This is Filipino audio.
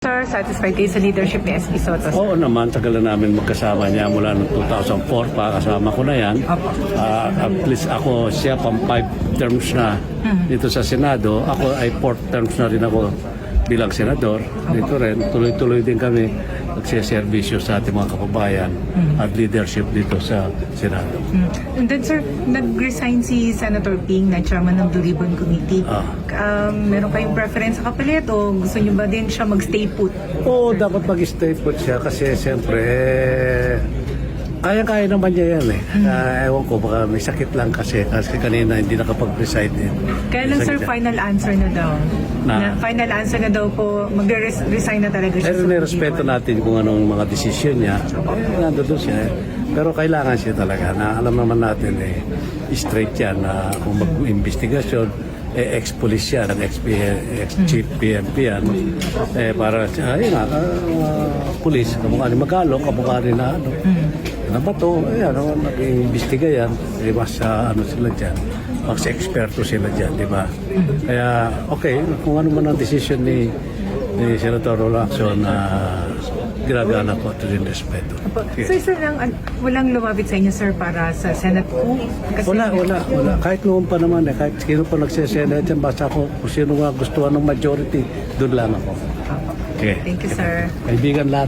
Sir, satisfied kayo sa leadership ni SP Soto? Oo naman, tagal na namin magkasama niya mula noong 2004 pa, kasama ko na yan. Ah, at least ako, siya pang five terms na dito sa Senado. Ako ay fourth terms na rin ako bilang senador. Dito rin, tuloy-tuloy din kami nagsiservisyo sa ating mga kababayan at leadership dito sa Senado. Hmm. And then sir, nag-resign si Senator Ping na chairman ng Ribbon Committee. Ah. Um, meron kayong preference sa kapalit o gusto niyo ba din siya mag-stay put? Oo, dapat mag-stay put siya kasi siyempre, eh, kaya-kaya naman niya yan eh. Ah, ewan ko, baka may sakit lang kasi kasi kanina hindi nakapag-reside eh. Kaya lang May sir, final answer na daw. Na? final answer na daw po, mag-resign na talaga siya Pero sa respeto Blue natin kung anong mga desisyon niya. Eh, nandun siya eh. Pero kailangan siya talaga na alam naman natin eh, straight yan na kung mag-investigasyon, eh, ex-police yan, ex-chief PNP yan. Eh, para, ayun nga, uh, police, kamukha ni Magalong, kamukha ni na ano. Ano ba to? Ayan, ano, nag-iimbestiga yan. Eh, mas ah, ano sila dyan. Mas eksperto sila dyan, di ba? Kaya, okay, kung ano man ang decision ni ni Senator Rolacson na ginagana ko ito din respeto. Opo. Sir, sir, lang, an- walang lumapit sa inyo sir para sa Senate coup? Kasi Wala, wala, wala. Kahit noon pa naman eh, kahit sino pa nagsesena dyan, basta ako kung sino nga gustuhan ng majority, doon lang ako. Okay. Thank you sir. Kaibigan lahat